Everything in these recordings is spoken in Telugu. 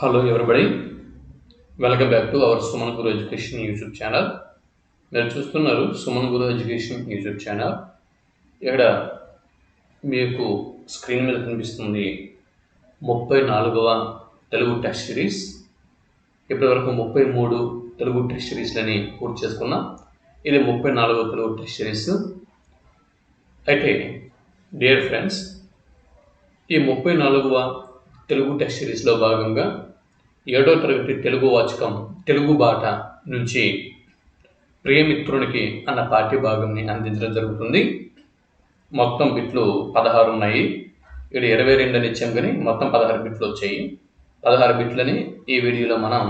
Hello everybody welcome back to our Suman Guru education YouTube channel మీరు చూస్తున్నారు Suman Guru education YouTube channel ఇక్కడ మీకు స్క్రీన్ మీద కనిపిస్తుంది ముప్పై నాలుగవ తెలుగు టెస్ట్ సిరీస్ ఇప్పటివరకు ముప్పై మూడు తెలుగు టెస్ట్ సిరీస్లని పూర్తి చేసుకున్నాం. ఇది ముప్పై నాలుగవ తెలుగు టెస్ట్ సిరీస్ అయితే డియర్ ఫ్రెండ్స్ ఈ ముప్పై నాలుగవ తెలుగు టెస్ట్ సిరీస్లో భాగంగా ఏడో తరగతి తెలుగు వాచకం తెలుగు బాట నుంచి ప్రియమిత్రునికి అన్న పాఠ్యభాగంని అందించడం జరుగుతుంది. మొత్తం బిట్లు పదహారు ఉన్నాయి. ఇక్కడ ఇరవై రెండు అని ఇచ్చాం కానీ మొత్తం పదహారు బిట్లు వచ్చాయి. పదహారు బిట్లని ఈ వీడియోలో మనం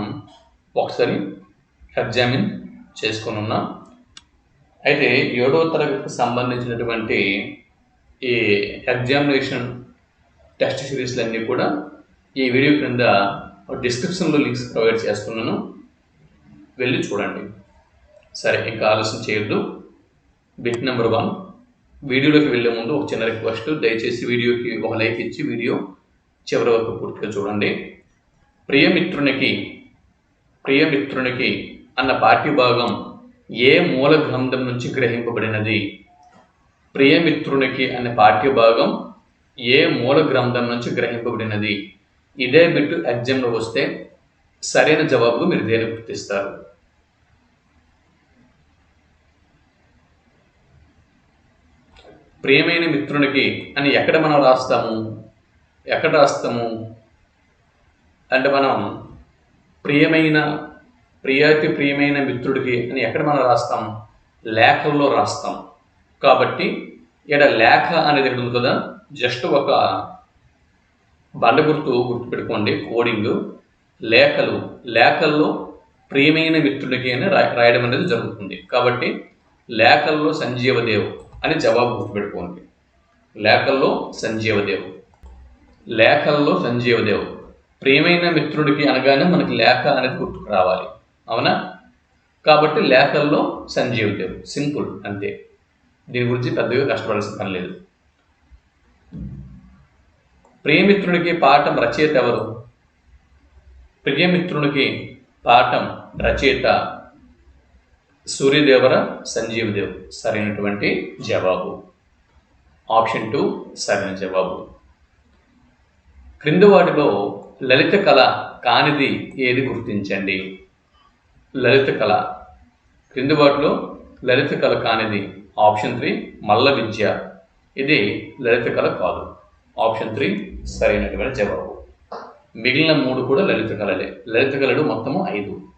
ఒకసారి ఎగ్జామిన్ చేసుకొని ఉన్నాం అయితే ఏడవ తరగతికి సంబంధించినటువంటి ఈ ఎగ్జామినేషన్ టెస్ట్ సిరీస్లన్నీ కూడా ఈ వీడియో క్రింద డిస్క్రిప్షన్లో లింక్స్ ప్రొవైడ్ చేస్తున్నాను. వెళ్ళి చూడండి. సరే ఇంకా ఆలస్యం చేయొద్దు. బిట్ నెంబర్ వన్ వీడియోలోకి వెళ్ళే ముందు ఒక చిన్న రిక్వెస్ట్ దయచేసి వీడియోకి ఒక లైక్ ఇచ్చి వీడియో చివరి వరకు పూర్తిగా చూడండి. ప్రియమిత్రునికి ప్రియమిత్రునికి అన్న పాఠ్యభాగం ఏ మూల గ్రంథం నుంచి గ్రహింపబడినది? ప్రియమిత్రునికి అనే పాఠ్యభాగం ఏ మూల గ్రంథం నుంచి గ్రహింపబడినది? ఇదే బిట్టు ఎగ్జామ్లో వస్తే సరైన జవాబు మీరు దేని గుర్తిస్తారు? ప్రియమైన మిత్రునికి అని ఎక్కడ మనం రాస్తాము? ఎక్కడ రాస్తాము? అంటే మనం ప్రియమైన ప్రియాతి ప్రియమైన మిత్రుడికి అని ఎక్కడ మనం రాస్తాం? లేఖల్లో రాస్తాం. కాబట్టి ఇక్కడ లేఖ అనేది ఉంది కదా? జస్ట్ ఒక బండ గుర్తు గుర్తుపెట్టుకోండి. కోడింగ్ లేఖలు లేఖల్లో ప్రియమైన మిత్రుడికి అని రాయడం అనేది జరుగుతుంది. కాబట్టి లేఖల్లో సంజీవదేవ్ అని జవాబు గుర్తుపెట్టుకోండి. లేఖల్లో సంజీవదేవ్. లేఖల్లో సంజీవదేవ్. ప్రియమైన మిత్రుడికి అనగానే మనకి లేఖ అనేది గుర్తుకు రావాలి. అవునా? కాబట్టి లేఖల్లో సంజీవదేవ్. సింపుల్ అంతే. దీని గురించి పెద్దగా కష్టపడాల్సిన పని లేదు. ప్రియమిత్రునికి పాఠం రచయిత ఎవరు? ప్రియమిత్రునికి పాఠం రచయిత సూర్యదేవర సంజీవదేవ్ సరైనటువంటి జవాబు. ఆప్షన్ టూ సరైన జవాబు. క్రింది వాటిలో లలిత కళ కానిది ఏది గుర్తించండి? లలిత కళ. క్రింది వాటిలో లలిత కళ కానిది ఆప్షన్ త్రీ మల్ల విద్య. ఇది లలిత కళ కాదు. ఆప్షన్ త్రీ సరైనటువంటి జవాబు. మిగిలిన మూడు కూడా లలిత కళలే. లలిత కళలు మొత్తము ఐదు.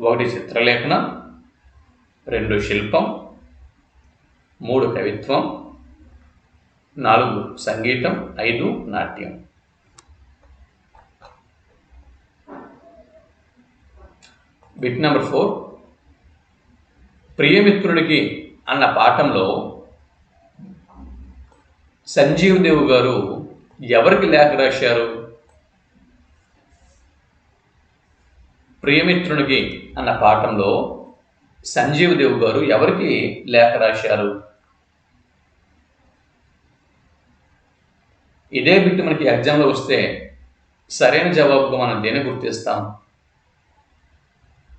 ఒకటి చిత్రలేఖన రెండు శిల్పం మూడు కవిత్వం నాలుగు సంగీతం ఐదు నాట్యం. బిట్ నెంబర్ ఫోర్ ప్రియమిత్రుడికి అన్న పాఠంలో సంజీవ్ దేవ్ గారు ఎవరికి లేఖ రాశారు? ప్రియమిత్రునికి అన్న పాఠంలో సంజీవ్ దేవ్ గారు ఎవరికి లేఖ రాశారు? ఇదే బిట్టు మనకి ఎగ్జామ్లో వస్తే సరైన జవాబుగా మనం దేని గుర్తిస్తాం?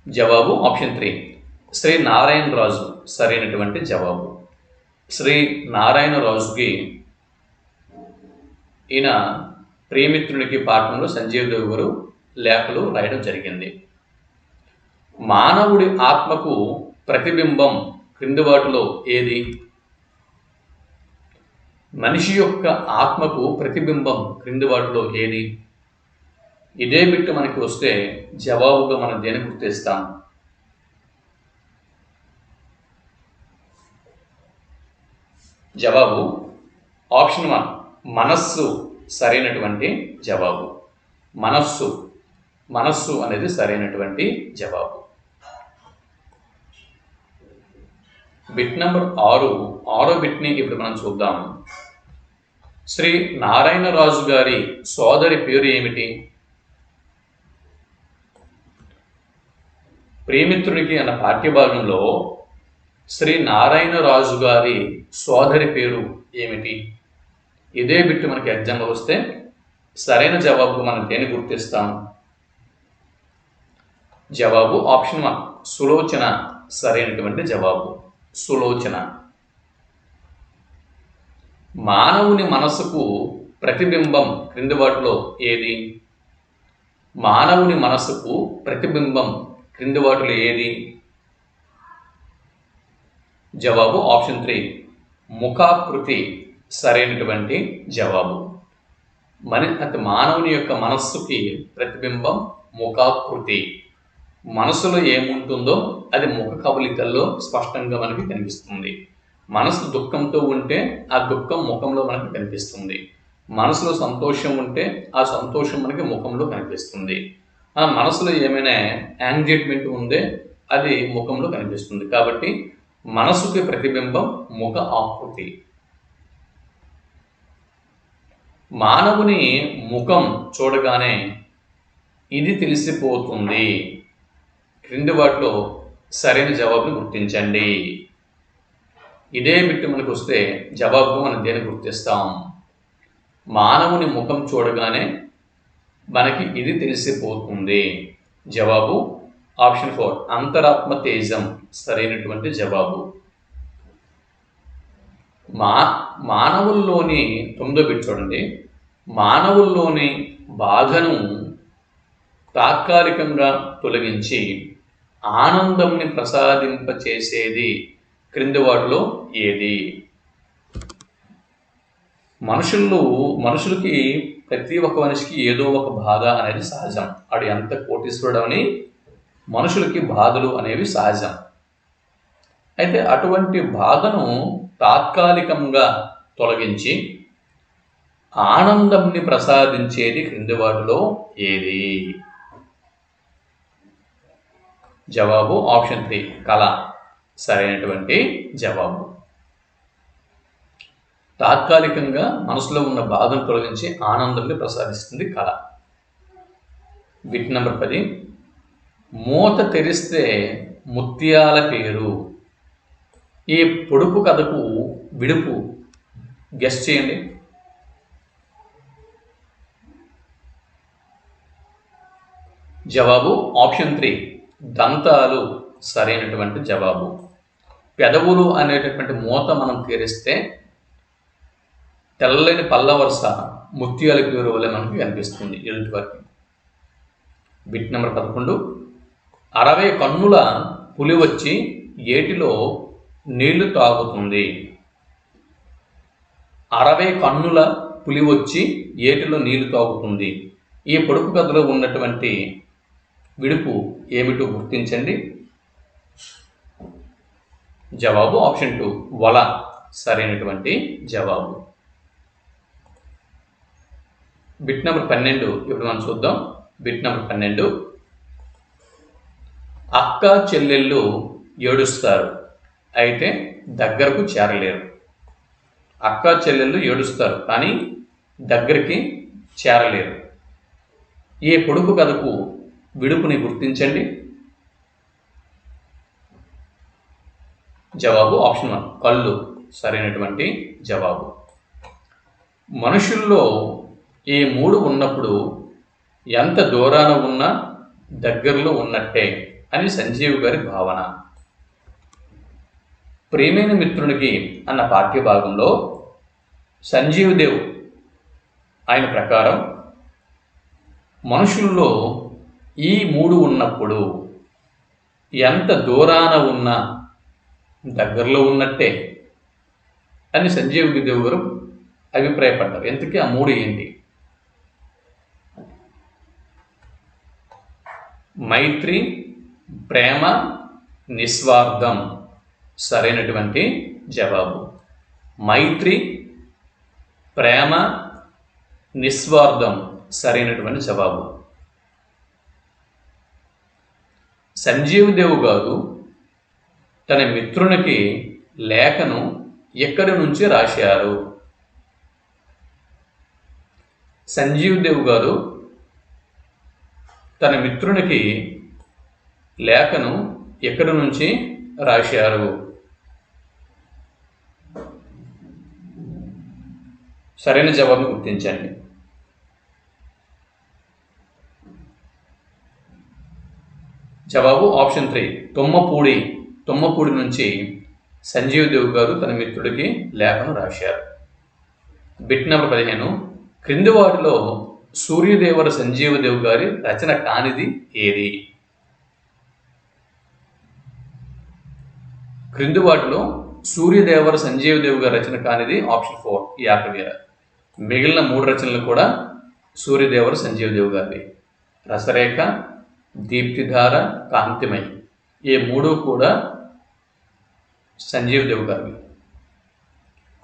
జవాబు ఆప్షన్ త్రీ. శ్రీ నారాయణ రాజు సరైనటువంటి జవాబు. శ్రీ నారాయణ రాజుకి ఈయన ప్రియమిత్రునికి పాఠంలో సంజీవ్ దేవ్ గారు లేఖలు రాయడం జరిగింది. మానవుడి ఆత్మకు ప్రతిబింబం క్రింది వాటిలో ఏది? మనిషి యొక్క ఆత్మకు ప్రతిబింబం క్రింది వాటిలో ఏది? ఇదే బిట్టు మనకి వస్తే జవాబుగా మనం దేని గుర్తిస్తాం? జవాబు ఆప్షన్ వన్. మనస్సు సరైనటువంటి జవాబు. మనస్సు మనస్సు అనేది సరైనటువంటి జవాబు. బిట్ నెంబర్ ఆరు ఆరో బిట్ని ఇప్పుడు మనం చూద్దాం. శ్రీ నారాయణరాజు గారి సోదరి పేరు ఏమిటి? ప్రేమిత్రుడికి అన్న పాఠ్యభాగంలో శ్రీ నారాయణరాజు గారి సోదరి పేరు ఏమిటి? ఇదే బిట్టు మనకి ఎగ్జామ్లో వస్తే సరైన జవాబుకు మనం దేని గుర్తిస్తాం? జవాబు ఆప్షన్ వన్ సులోచన సరైనటువంటి జవాబు. సులోచన. మానవుని మనసుకు ప్రతిబింబం క్రింది వాటిలో ఏది? మానవుని మనసుకు ప్రతిబింబం క్రింది వాటిలో ఏది? జవాబు ఆప్షన్ త్రీ ముఖాకృతి సరైనటువంటి జవాబు. మన అతి మానవుని యొక్క మనస్సుకి ప్రతిబింబం ముఖాకృతి. మనసులో ఏముంటుందో అది ముఖ కవలికల్లో స్పష్టంగా మనకి కనిపిస్తుంది. మనసు దుఃఖంతో ఉంటే ఆ దుఃఖం ముఖంలో మనకి కనిపిస్తుంది. మనసులో సంతోషం ఉంటే ఆ సంతోషం మనకి ముఖంలో కనిపిస్తుంది. ఆ మనసులో ఏమైనా యాంగ్జైట్మెంట్ ఉందే అది ముఖంలో కనిపిస్తుంది. కాబట్టి మనసుకి ప్రతిబింబం ముఖ ఆకృతి. మానవుని ముఖం చూడగానే ఇది తెలిసిపోతుంది. క్రింది వాటిలో సరైన జవాబును గుర్తించండి. ఇదే బిట్టు మనకు వస్తే జవాబు మనం దేని గుర్తిస్తాం? మానవుని ముఖం చూడగానే మనకి ఇది తెలిసిపోతుంది. జవాబు ఆప్షన్ ఫోర్ అంతరాత్మ తేజం సరైనటువంటి జవాబు. మా మానవుల్లోని తొమ్మిదో బిట్ చూడండి. మానవుల్లోని బాధను తాత్కాలికంగా తొలగించి ఆనందంని ప్రసాదింపచేసేది క్రింది వాటిలో ఏది? మనుషులు మనుషులకి ప్రతి ఒక్క మనిషికి ఏదో ఒక బాధ అనేది సహజం. వాడు ఎంత కోటీశ్వరుడు అని మనుషులకి బాధలు అనేవి సహజం. అయితే అటువంటి బాధను తాత్కాలికంగా తొలగించి ఆనందంని ప్రసాదించేది క్రింది వాటిలో ఏది? జవాబు ఆప్షన్ త్రీ కళ. సరైనటువంటి జవాబు. తాత్కాలికంగా మనసులో ఉన్న బాధను తొలగించి ఆనందాన్ని ప్రసాదిస్తుంది కళ. బిట్ నెంబర్ పది మూత తెరిస్తే ముత్యాల పేరు. ఈ పొడుపు కథకు విడుపు. గెస్ట్ చేయండి. జవాబు ఆప్షన్ త్రీ. దంతాలు సరైనటువంటి జవాబు. పెదవులు అనేటటువంటి మూత మనం తీరిస్తే తెల్లని పల్లవరుస ముత్యాల పేరు వల్ల మనకి కనిపిస్తుంది ఎదుటి వరకు. బిట్ నెంబర్ పదకొండు. అరవై కన్నుల పులి వచ్చి ఏటిలో నీళ్ళు తాగుతుంది. అరవై కన్నుల పులి వచ్చి ఏటిలో నీళ్ళు తాగుతుంది. ఈ పొడుపు కథలో ఉన్నటువంటి విడుపు ఏమిటో గుర్తించండి. జవాబు ఆప్షన్ టూ వల. సరైనటువంటి జవాబు. బిట్ నెంబర్ పన్నెండు ఇప్పుడు మనం చూద్దాం. బిట్ నెంబర్ పన్నెండు. అక్క చెల్లెళ్ళు ఏడుస్తారు. అయితే దగ్గరకు చేరలేరు. అక్క చెల్లెళ్ళు ఏడుస్తారు కానీ దగ్గరికి చేరలేరు. ఈ కొడుకు కథకు విడుపుని గుర్తించండి. జవాబు ఆప్షన్ వన్. కళ్ళు సరైనటువంటి జవాబు. మనుషుల్లో ఈ మూడు ఉన్నప్పుడు ఎంత దూరాన ఉన్నా దగ్గరలో ఉన్నట్టే అని సంజీవ్ గారి భావన. ప్రేమైన మిత్రునికి అన్న పాఠ్యభాగంలో సంజీవ్ దేవ్ ఆయన ప్రకారం మనుషుల్లో ఈ మూడు ఉన్నప్పుడు ఎంత దూరాన ఉన్నా దగ్గరలో ఉన్నట్టే అని సంజీవ్ దేవ్ గారు అభిప్రాయపడ్డారు. ఎందుకే ఆ మూడు ఏంటి? మైత్రి ప్రేమ నిస్వార్థం. సరైనటువంటి జవాబు. మైత్రి ప్రేమ నిస్వార్థం సరైనటువంటి జవాబు. సంజీవ్ దేవ్ గారు తన మిత్రునికి లేఖను ఎక్కడి నుంచి రాశారు? సంజీవ్ దేవ్ గారు తన మిత్రునికి లేఖను ఎక్కడి నుంచి రాశారు? సరైన జవాబు గుర్తించండి. జవాబు ఆప్షన్ త్రీ. తుమ్మపూడి తుమ్మపూడి నుంచి సంజీవ్ దేవ్ గారు తన మిత్రుడికి లేఖను రాశారు. బిట్ నెంబర్ పదిహేను. క్రింది వాటిలో సూర్యదేవర సంజీవ దేవ్ గారి రచన కానిది ఏది? క్రింది వాటిలో సూర్యదేవర సంజీవ దేవ్ గారి రచన కానిది ఆప్షన్ ఫోర్. యాకవీరా మిగిలిన మూడు రచనలు కూడా సూర్యదేవర సంజీవ దేవు గారి రసరేఖ దీప్తిధార కాంతిమయ. ఈ మూడు కూడా సంజీవ దేవు గారివి.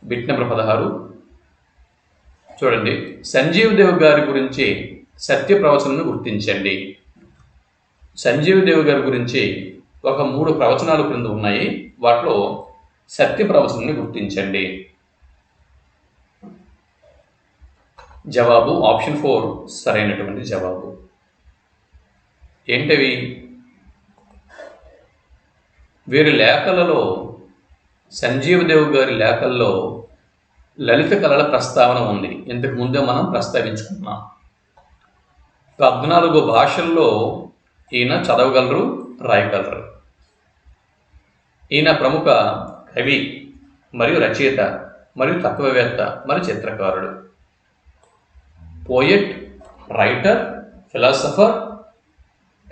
బిట్ నెంబర్ పదహారు. చూడండి సంజీవ దేవు గారి గురించి సత్య ప్రవచనను గుర్తించండి. సంజీవ దేవు గారి గురించి ఒక మూడు ప్రవచనాలు క్రింద ఉన్నాయి. వాటిలో సత్య ప్రవచనని గుర్తించండి. జవాబు ఆప్షన్ ఫోర్ సరైనటువంటి జవాబు. ఏంటవి? వీరి లేఖలలో సంజీవ్ దేవ్ గారి లేఖల్లో లలిత కళల ప్రస్తావన ఉంది. ఇంతకు ముందే మనం ప్రస్తావించుకున్నాం. పద్నాలుగు భాషల్లో ఈయన చదవగలరు రాయగలరు. ఈయన ప్రముఖ కవి మరియు రచయిత మరియు తత్వవేత్త మరియు చిత్రకారుడు. Poet writer philosopher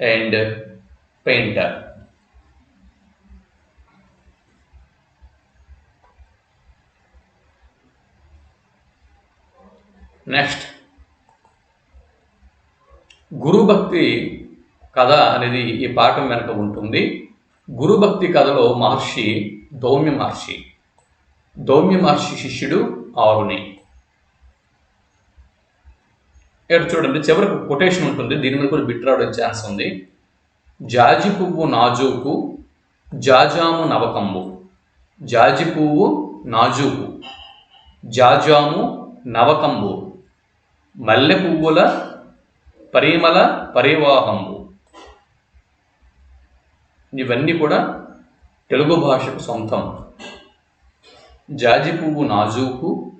and painter next గురుభక్తి కథ అనేది ఈ పాఠం వెనక ఉంటుంది. గురుభక్తి కథలో మహర్షి దౌమ్య మహర్షి. దౌమ్య మహర్షి శిష్యుడు ఆరుని. ఇక్కడ చూడండి చివరికి కొటేషన్ ఉంటుంది. దీని మీద కూడా బిట్ రావడం ఛాన్స్ ఉంది. జాజి పువ్వు నాజూకు జాజాము నవకంబు. జాజి పువ్వు నాజూకు జాజాము నవకంబు. మల్లె పువ్వుల పరిమళ పరివాహంబు. ఇవన్నీ కూడా తెలుగు భాషకు సొంతం. జాజి పువ్వు నాజూకు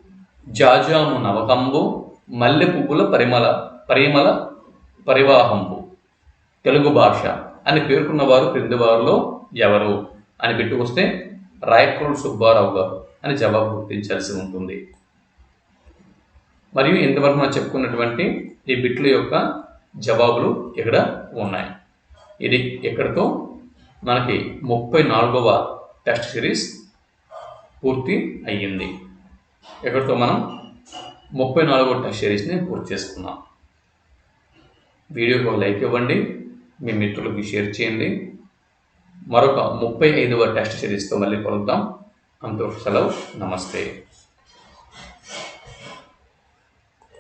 జాజాము నవకంబు మల్లె పువ్వుల పరిమళ పరిమళ పరివాహంపు తెలుగు భాష అని పేర్కొన్నవారు క్రింది వారిలో ఎవరు అని పెట్టుకొస్తే రాయక్రోడ్ సుబ్బారావు గారు అని జవాబు గుర్తించాల్సి ఉంటుంది. మరియు ఇంతవరకు మనం చెప్పుకున్నటువంటి ఈ బిట్ల యొక్క జవాబులు ఇక్కడ ఉన్నాయి. ఇది ఇక్కడితో మనకి ముప్పై నాలుగవ టెస్ట్ సిరీస్ పూర్తి అయ్యింది. ఇక్కడితో మనం? ముప్పై నాలుగవ టెస్ట్ సిరీస్ని పూర్తి చేసుకున్నాం వీడియోకి లైక్ ఇవ్వండి మీ మిత్రులకి షేర్ చేయండి. మరొక ముప్పై ఐదవ టెస్ట్ సిరీస్తో మళ్ళీ కలుద్దాం. అంతవరకు సెలవు నమస్తే.